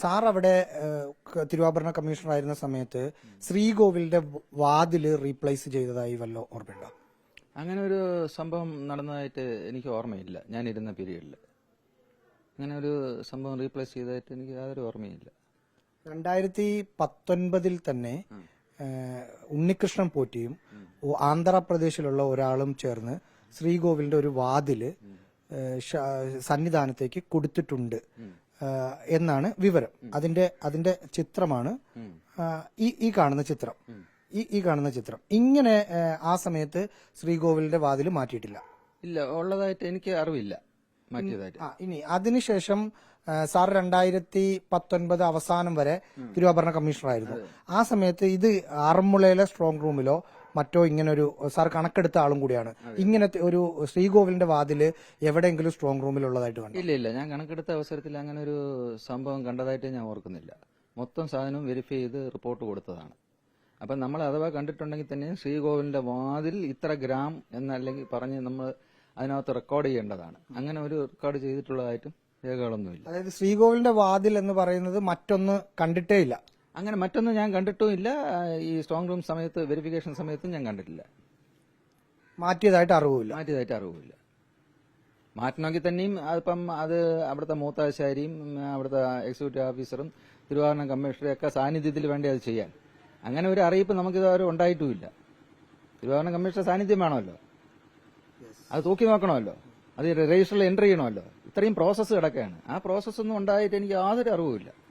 Sir അവിടെ തിരുവാഭരണ commissioner ആയിരുന്ന സമയത്ത് ശ്രീകോവിലിന്റെ വാതിൽ റീപ്ലേസ് ചെയ്തതായി വല്ല ഓർമ്മയുണ്ടോ? അങ്ങനെ ഒരു സംഭവം നടന്നതായിട്ട് എനിക്ക് ഓർമ്മയില്ല. ഞാൻ ഇരുന്ന പീരീഡിൽ അങ്ങനെ ഒരു സംഭവം റീപ്ലേസ് ചെയ്തതായിട്ട് എനിക്ക് യാതൊരു ഓർമ്മയില്ല. രണ്ടായിരത്തി പത്തൊൻപതിൽ തന്നെ ഉണ്ണികൃഷ്ണൻ പോറ്റിയും ആന്ധ്രാപ്രദേശിലുള്ള ഒരാളും ചേർന്ന് ശ്രീകോവിലിന്റെ ഒരു വാതിൽ സന്നിധാനത്തേക്ക് കൊടുത്തിട്ടുണ്ട്. എന്നാണ് വിവരം. അതിന്റെ അതിന്റെ ചിത്രമാണ്. ഈ ഈ കാണുന്ന ചിത്രം. ഈ ഈ കാണുന്ന ചിത്രം. ഇങ്ങനെ ആ സമയത്ത് ശ്രീകോവിലിന്റെ വാതിൽ മാറ്റിയിട്ടില്ല. ഇല്ല ഉള്ളതായിട്ട് എനിക്ക് അറിവില്ല. മാറ്റിയതായിട്ട്. ആ ഇനി അതിനുശേഷം സാർ രണ്ടായിരത്തി പത്തൊൻപത് അവസാനം വരെ തിരുവാഭരണ കമ്മീഷണർ ആയിരുന്നു ആ സമയത്ത് ഇത് ആറന്മുളയിലെ സ്ട്രോങ് റൂമിലോ മറ്റോ ഇങ്ങനൊരു സാർ കണക്കെടുത്ത ആളും കൂടിയാണ്. ഇങ്ങനത്തെ ഒരു ശ്രീകോവിലിന്റെ വാതിൽ എവിടെയെങ്കിലും സ്ട്രോങ് റൂമിലുള്ളതായിട്ട് കണ്ടു? ഇല്ല ഇല്ല. ഞാൻ കണക്കെടുത്ത അവസരത്തിൽ അങ്ങനെ ഒരു സംഭവം കണ്ടതായിട്ട് ഞാൻ ഓർക്കുന്നില്ല. മൊത്തം സാധനവും വെരിഫൈ ചെയ്ത് റിപ്പോർട്ട് കൊടുത്തതാണ്. അപ്പം നമ്മൾ അഥവാ കണ്ടിട്ടുണ്ടെങ്കിൽ തന്നെ ശ്രീകോവിലിന്റെ വാതിൽ ഇത്ര ഗ്രാം എന്നല്ലെങ്കിൽ പറഞ്ഞ് നമ്മൾ അതിനകത്ത് റെക്കോർഡ് ചെയ്യേണ്ടതാണ്. അങ്ങനെ ഒരു റെക്കോർഡ് ചെയ്തിട്ടുള്ളതായിട്ടും രേഖകളൊന്നുമില്ല. അതായത് ശ്രീകോവിലിന്റെ വാതിൽ എന്ന് പറയുന്നത് മറ്റൊന്ന് കണ്ടിട്ടേ ഇല്ല. അങ്ങനെ മറ്റൊന്നും ഞാൻ കണ്ടിട്ടും ഇല്ല ഈ സ്ട്രോങ് റൂം സമയത്ത് വെരിഫിക്കേഷൻ സമയത്തും ഞാൻ കണ്ടിട്ടില്ല. മാറ്റിയതായിട്ട് അറിവില്ല മാറ്റിയതായിട്ട് അറിവില്ല മാറ്റണമെങ്കിൽ തന്നെയും അതിപ്പം അത് അവിടുത്തെ മൂത്താശാരിയും അവിടുത്തെ എക്സിക്യൂട്ടീവ് ഓഫീസറും തിരുവാഭരണ കമ്മീഷണറും ഒക്കെ സാന്നിധ്യത്തിൽ വേണ്ടി അത് ചെയ്യാൻ. അങ്ങനെ ഒരു അറിയിപ്പ് നമുക്ക് അവർ ഉണ്ടായിട്ടുമില്ല. തിരുവാഭരണ കമ്മീഷണർ സാന്നിധ്യം വേണമല്ലോ. അത് തൂക്കി നോക്കണമല്ലോ. അത് രജിസ്റ്ററിൽ എൻട്രി ചെയ്യണമല്ലോ. ഇത്രയും പ്രോസസ്സ് കിടക്കുകയാണ്. ആ പ്രോസസ്സൊന്നും ഉണ്ടായിട്ട് എനിക്ക് യാതൊരു അറിവുമില്ല.